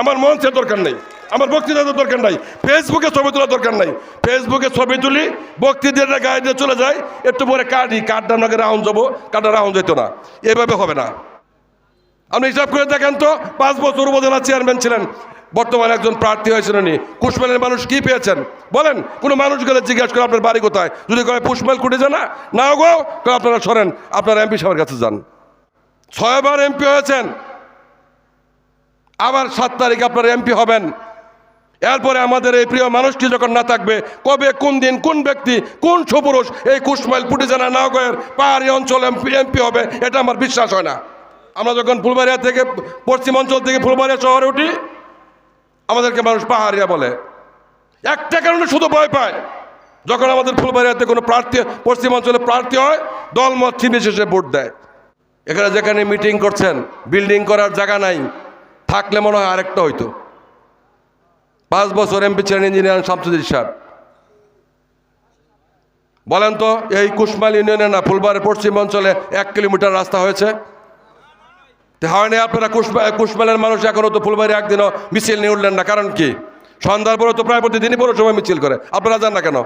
আমার মঞ্চের দরকার নেই, আমার বক্তৃতার দরকার নাই ফেসবুকে ছবি তোলার দরকার নাই। ফেসবুকে ছবি তুলি বক্তৃতার গায়ে দিয়ে চলে যায়, একটু পরে কাটি কাঠটা নাকি রাউন্ড যাব কাঠটা রাউন্ড যেত না। এভাবে হবে না। আপনি হিসাব করে দেখেন তো, পাঁচ বছর উপজেলা চেয়ারম্যান ছিলেন, বর্তমানে একজন প্রার্থী হয়েছেন উনি। কুশমেলের মানুষ কি পেয়েছেন? বলেন, কোনো মানুষ গেলে জিজ্ঞাসা করে আপনার বাড়ি কোথায়? যদি কয় পুষ্মেল কুটে যান না গো আপনারা সরেন, আপনারা এমপি সাহেবের কাছে যান। ছয়বার এমপি হয়েছেন আবার সাত তারিখ আপনার এমপি হবেন। এরপরে আমাদের এই প্রিয় মানুষটি যখন না থাকবে, কবে, কোন দিন, কোন ব্যক্তি, কোন সুপুরুষ এই কুশমাইল পুটিজানা নাগয়ের পাহাড়ি অঞ্চল এমপি এমপি হবে, এটা আমার বিশ্বাস হয় না। আমরা যখন ফুলবাড়িয়া থেকে পশ্চিম অঞ্চল থেকে ফুলবাড়িয়া শহরে উঠি, আমাদেরকে মানুষ পাহাড়িয়া বলে। একটা কারণে শুধু ভয় পায়। যখন আমাদের ফুলবাড়িয়াতে কোনো প্রার্থী, পশ্চিম অঞ্চলে প্রার্থী হয়, দলমত নির্বিশেষে ভোট দেয়। এখানে যেখানে মিটিং করছেন বিল্ডিং করার জায়গা নাই। থাকলে মনে হয় আরেকটা হইতো। পাঁচ বছর এমপি ছিলেন ইঞ্জিনিয়ার শামসুদ্দিন সাহেব। বলেন তো, এই কুশমাল ইউনিয়নে না, ফুলবাড়ির পশ্চিম অঞ্চলে এক কিলোমিটার রাস্তা হয়েছে? তো হয়নি আপনারা কুশমা, কুশমালের মানুষ এখনও তো ফুলবাড়ি একদিনও মিছিল নিয়ে উঠলেন না, কারণ কি? সন্ধ্যার পরে তো প্রায় প্রতিদিনই পুরো সময় মিছিল করে। আপনারা যান না কেন?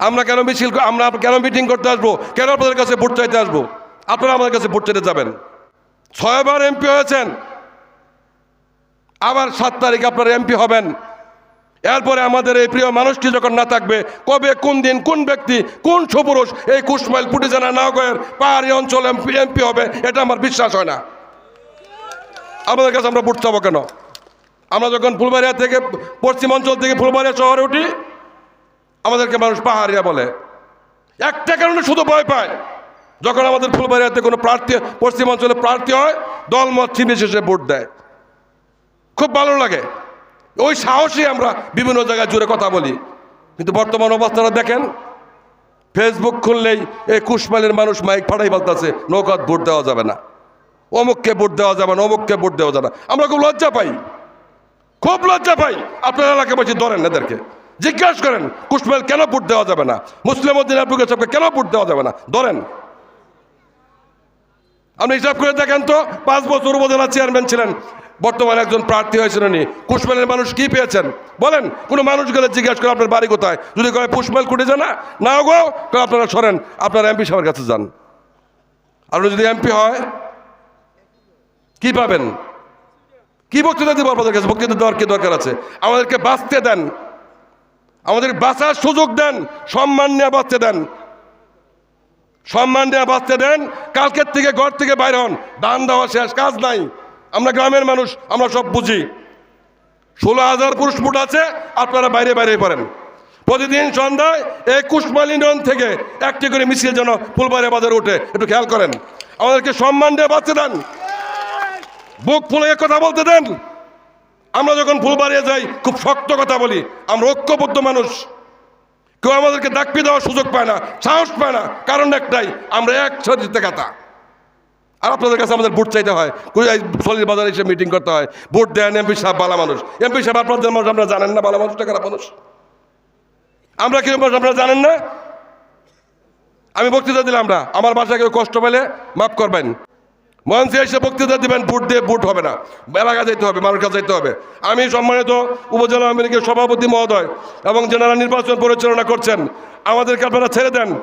আমরা কেন মিছিল আমরা কেন মিটিং করতে আসব? কেন আপনাদের কাছে ভোট চাইতে আসব? আপনারা আমাদের কাছে ভোট চাইতে যাবেন। ছয়বার এমপি হয়েছেন। আবার সাত তারিখ আপনার এমপি হবেন। এরপরে আমাদের এই প্রিয় মানুষটি যখন না থাকবে, কবে, কোন দিন, কোন ব্যক্তি, কোন সুপুরুষ এই কুশমাইল পুটিজানা নাগয়ের পাহাড়ি অঞ্চল এমপি এমপি হবে, এটা আমার বিশ্বাস হয় না। আমাদের কাছে আমরা ভোট চাবো কেন? আমরা যখন ফুলবাড়িয়া থেকে পশ্চিম অঞ্চল থেকে ফুলবাড়িয়া শহরে উঠি, আমাদেরকে মানুষ পাহাড়িয়া বলে। একটা কারণে শুধু ভয় পায়। যখন আমাদের ফুলবাড়িয়াতে কোনো প্রার্থী পশ্চিমাঞ্চলে প্রার্থী হয় দলমত নির্বিশেষে ভোট দেয়। খুব ভালো লাগে। ওই সাহসী আমরা বিভিন্ন জায়গায় জুড়ে কথা বলি। কিন্তু বর্তমান অবস্থাটা দেখেন ফেসবুক খুললেই এই কুশমালের মানুষ মাইক ফাটাই বলতেছে, নৌকাত ভোট দেওয়া যাবে না। অমুককে ভোট দেওয়া যাবে না, অমুককে ভোট দেওয়া যাবে না। আমরা খুব লজ্জা পাই। খুব লজ্জা পাই। আপনার এলাকাবাসী ধরেন এদেরকে। জিজ্ঞাসা করেন কুশমাইল কেন ভোট দেওয়া যাবে না? মুসলিম উদ্দিন সবকে কেন ভোট দেওয়া যাবে না? ধরেন। আপনি হিসাব করে দেখেন তো, পাঁচ বছর উপজেলা চেয়ারম্যান ছিলেন। বর্তমানে একজন প্রার্থী হয়েছেন উনি। কুশমেলের মানুষ কি পেয়েছেন? বলেন, কোনো মানুষ গেলে জিজ্ঞাসা করে আপনার বাড়ি কোথায়? যদি কয় পুষ্মেল কুটে যান না গো আপনারা সরেন, আপনারা এমপি সাহেবের কাছে যান। আপনি যদি এমপি হয়, কি পাবেন? কি বক্তৃতা দিব আপনাদের কাছে? বক্তৃতা দেওয়ার কি দরকার আছে? আমাদেরকে বাঁচতে দেন। আমাদের বাঁচার সুযোগ দেন, সম্মান নিয়ে বাঁচতে দেন। সম্মান দেওয়া বাঁচতে দেন, কালকের থেকে ঘর থেকে বাইর হন, দান দেওয়া শেষ, কাজ নাই। আমরা গ্রামের মানুষ, আমরা সব বুঝি। ষোলো হাজার পুরুষ ফুট আছে, আপনারা বাইরে বাইরে পড়েন। প্রতিদিন সন্ধ্যায় এই কুশমাল ইউনিয়ন থেকে একটি করে মিছিল যেন ফুলবাড়ি বাজারে ওঠে একটু খেয়াল করেন। আমাদেরকে সম্মান দিয়ে বাঁচতে দেন। বুক ফুলে কথা বলতে দেন। আমরা যখন ফুলবাড়িয়ে যাই, খুব শক্ত কথা বলি। আমরা ঐক্যবদ্ধ মানুষ। কেউ আমাদেরকে ডাকপি দেওয়ার সুযোগ পায় না, সাহস পায় না। কারণ একটাই, আমরা এক সজিতে কাতা। আর আপনাদের কাছে আমাদের ভোট চাইতে হয়। সলির বাজারে এসে মিটিং করতে হয়। ভোট দেন এমপি সাহেব, বালা মানুষ। এমপি সাহেব, আপনাদের মানুষ, আপনারা জানেন না, বালা মানুষটা খারাপ মানুষ। আমরা কি মানুষ, আপনারা জানেন না? আমি বক্তৃতা দিলাম আমরা আমার বাসায় কেউ কষ্ট পেলে মাফ করবেন। মঞ্চে এসে বক্তৃতা দিবেন, ভোট দিয়ে ভোট হবে না। এলাকা যাইতে হবে কাছে যেতে হবে। আমি সম্মানিত উপজেলা আওয়ামী লীগের সভাপতি মহোদয় এবং যারা নির্বাচন পরিচালনা করছেন। আমাদেরকে আপনারা ছেড়ে দেন।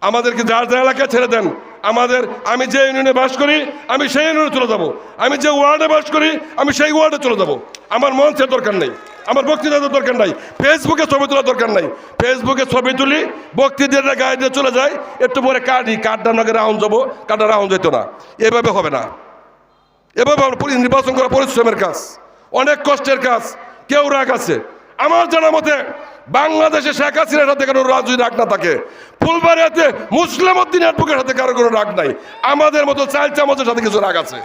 আমাদেরকে যার যার এলাকায় ছেড়ে দেন। আমাদের, আমি যে ইউনিয়নে বাস করি, আমি সেই ইউনিয়নে চলে যাব। আমি যে ওয়ার্ডে বাস করি, আমি সেই ওয়ার্ডে চলে যাব। আমার মঞ্চের দরকার নেই। আমার বক্তৃতার দরকার নাই। ফেসবুকে ছবি তোলার দরকার নাই। ফেসবুকে ছবি তুলি বক্তৃতার গায়ে দিয়ে চলে যায় একটু পরে কাটি কাঠটা নাকি রাউন্ড যাব কাঠটা রাউন্ড যেত না। এভাবে হবে না। এভাবে নির্বাচন করা পরিশ্রমের কাজ, অনেক কষ্টের কাজ, কেউ রাগ আছে। আমার জানা মতে, বাংলাদেশে শেখ হাসিনার সাথে কারও রাজনৈতিক রাগ না থাকে। ফুলবাড়িয়াতে মুসলিম উদ্দিনের বুকের সাথে কারও কোনো রাগ নাই। আমাদের মতো চাল চামচের সাথে কিছু রাগ আছে।